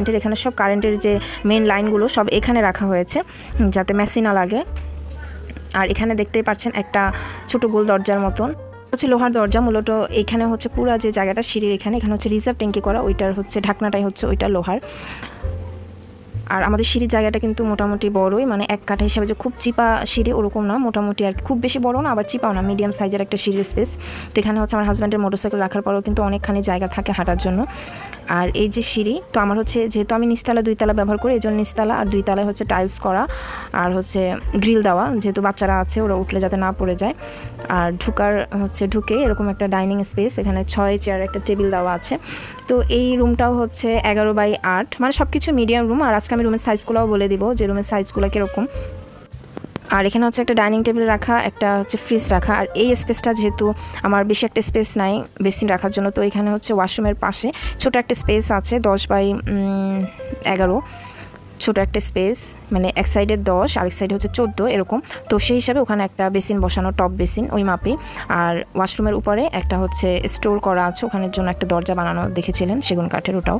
কারেন্টের এখানে সব কারেন্টের যে মেন লাইনগুলো সব এখানে রাখা হয়েছে যাতে মেসি না লাগে। আর এখানে দেখতেই পাচ্ছেন একটা ছোট গোল দরজার মতন। হচ্ছে লোহার দরজা, মূলত এখানে হচ্ছে পুরা যে জায়গাটা, সিঁড়ির এখানে এখানে হচ্ছে রিজার্ভ ট্যাঙ্কি করা, ওইটার হচ্ছে ঢাকনাটাই হচ্ছে ওইটা লোহার। আর আমাদের সিঁড়ির জায়গাটা কিন্তু মোটামুটি বড়ই মানে এক কাঠা হিসাবে যে খুব চিপা সিঁড়ি ওরকম না, মোটামুটি আর খুব বেশি বড় না, আবার চিপাও না মিডিয়াম সাইজের একটা সিঁড়ির স্পেস তো এখানে হচ্ছে আমার হাজব্যান্ডের মোটরসাইকেল রাখার পরেও কিন্তু অনেকখানি জায়গা থাকে হাঁটার জন্য। আর এই যে সিঁড়ি, তো আমার হচ্ছে যেহেতু আমি নিচতলা দুইতলা ব্যবহার করি, এই জন্য নিচতলা আর দুইতলায় হচ্ছে টাইলস করা আর হচ্ছে গ্রিল দেওয়া। যেহেতু বাচ্চারা আছে, ওরা উঠলে যাতে না পড়ে যায়। আর ঢুকার হচ্ছে ঢুকে এরকম একটা ডাইনিং স্পেস এখানে ছয় চেয়ার একটা টেবিল দেওয়া আছে। তো এই রুমটাও হচ্ছে এগারো বাই আট মানে সব কিছু মিডিয়াম রুম আর আজকে আমি রুমের সাইজগুলোও বলে দিব যে রুমের সাইজগুলো কীরকম। আর এখানে হচ্ছে একটা ডাইনিং টেবিল রাখা, একটা হচ্ছে ফ্রিজ রাখা। আর এই স্পেসটা যেহেতু আমার বেশি একটা স্পেস নাই বেসিন রাখার জন্য, তো এখানে হচ্ছে ওয়াশরুমের পাশে ছোট একটা স্পেস আছে, দশ বাই এগারো। ছোট একটা স্পেস মানে এক সাইডে দশ, আরেক সাইডে হচ্ছে চোদ্দ, এরকম। তো সেই হিসাবে ওখানে একটা বেসিন বসানো টপ বেসিন, ওই মাপে। আর ওয়াশরুমের উপরে একটা হচ্ছে স্টোর করা আছে, ওখানের জন্য একটা দরজা বানানো দেখেছিলেন, সেগুন কাঠের ওটাও।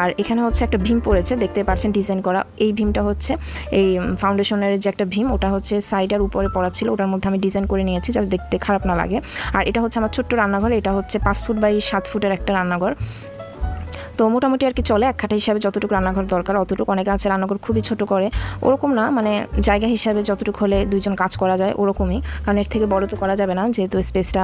আর এখানে হচ্ছে একটা ভীম পড়েছে, দেখতে পাচ্ছেন ডিজাইন করা। এই ভীমটা হচ্ছে, এই ফাউন্ডেশনের যে একটা ভীম, ওটা হচ্ছে সাইডার উপরে পড়া ছিল, ওটার মধ্যে আমি ডিজাইন করে নিয়েছি যাতে দেখতে খারাপ না লাগে। আর এটা হচ্ছে আমার ছোট্ট রান্নাঘর, এটা হচ্ছে পাঁচ ফুট বাই সাত ফুটের একটা রান্নাঘর। তো মোটামুটি আর কি চলে এক হিসাবে যতটুকু রান্নাঘর দরকার, অতটুকু অনেকে আছে রান্নাঘর খুবই ছোট করে। ওরকম না মানে জায়গা হিসাবে যতটুকু হলে দুইজন কাজ করা যায় ওরকমই, কারণ এর থেকে বড় তো করা যাবে না, যেহেতু স্পেসটা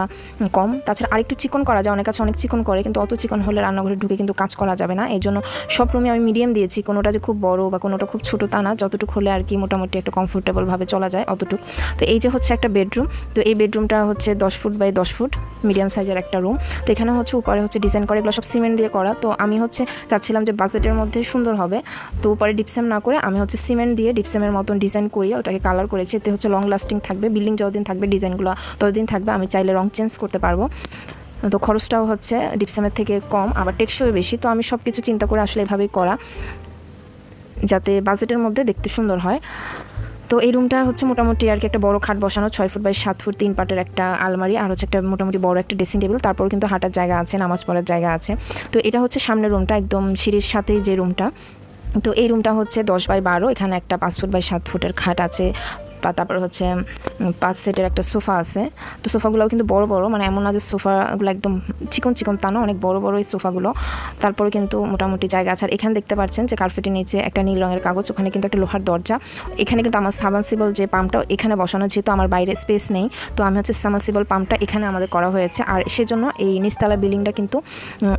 কম। তাছাড়া আরেকটু চিকন করা যায়, অনেক কাছে অনেক চিকন করে, কিন্তু অত চিকন হলে রান্নাঘরে ঢুকে কিন্তু কাজ করা যাবে না। এই জন্য সব রুমে আমি মিডিয়াম দিয়েছি, কোনোটা যে খুব বড় বা কোনোটা খুব ছোটো তা না, যতটুকু হলে আর কি মোটামুটি একটা কমফোর্টেবলভাবে চলা যায় অতটুকু। তো এই যে হচ্ছে একটা বেডরুম তো এই বেডরুমটা হচ্ছে দশ ফুট বাই দশ ফুট মিডিয়াম সাইজের একটা রুম তো এখানে হচ্ছে উপরে হচ্ছে ডিজাইন করা এগুলো সব সিমেন্ট দিয়ে করা। তো আমি হচ্ছে চাচ্ছিলাম যে বাজেটের মধ্যে সুন্দর হবে। তো উপরে ডিপসেম না করে আমি হচ্ছে সিমেন্ট দিয়ে ডিপসেমের মতন ডিজাইন করিয়ে ওটাকে কালার করেছি। এতে হচ্ছে লং লাস্টিং থাকবে। বিল্ডিং যতদিন থাকবে ডিজাইনগুলো ততদিন থাকবে, আমি চাইলে রং চেঞ্জ করতে পারব। তো খরচটাও হচ্ছে ডিপসেমের থেকে কম, আবার টেকসই বেশি। তো আমি সব কিছু চিন্তা করে আসলে এভাবেই করা, যাতে বাজেটের মধ্যে দেখতে সুন্দর হয়। তো এই রুমটা হচ্ছে মোটামুটি আর কি একটা বড় খাট বসানো, ছয় ফুট বাই সাত ফুট তিন পাটের একটা আলমারি, আর হচ্ছে একটা মোটামুটি বড় একটা ড্রেসিং টেবিল তারপর কিন্তু হাঁটার জায়গা আছে, নামাজ পড়ার জায়গা আছে। তো এটা হচ্ছে সামনের রুমটা একদম সিঁড়ির সাথেই যে রুমটা তো এই রুমটা হচ্ছে দশ বাই বারো, এখানে একটা পাঁচ ফুট বাই সাত ফুটের খাট আছে তারপর হচ্ছে পাঁচ সেটের একটা সোফা আছে। তো সোফাগুলোও কিন্তু বড় বড় মানে এমন না যে সোফাগুলো একদম চিকন চিকন তা অনেক বড় বড় এই সোফাগুলো। তারপরে কিন্তু মোটামুটি জায়গা আছে। আর এখানে দেখতে পাচ্ছেন যে কার্পেটের নিচে একটা নীল রঙের কাগজ, ওখানে কিন্তু একটা লোহার দরজা। এখানে কিন্তু আমার সাবানসিবল যে পাম্পটা এখানে বসানো, যেহেতু আমার বাইরে স্পেস নেই, তো আমি হচ্ছে সাবানসিবল পাম্পটা এখানে আমাদের করা হয়েছে। আর সেজন্য এই নিচতলা বিল্ডিংটা কিন্তু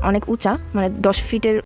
অনেক উঁচা মানে দশ ফিটের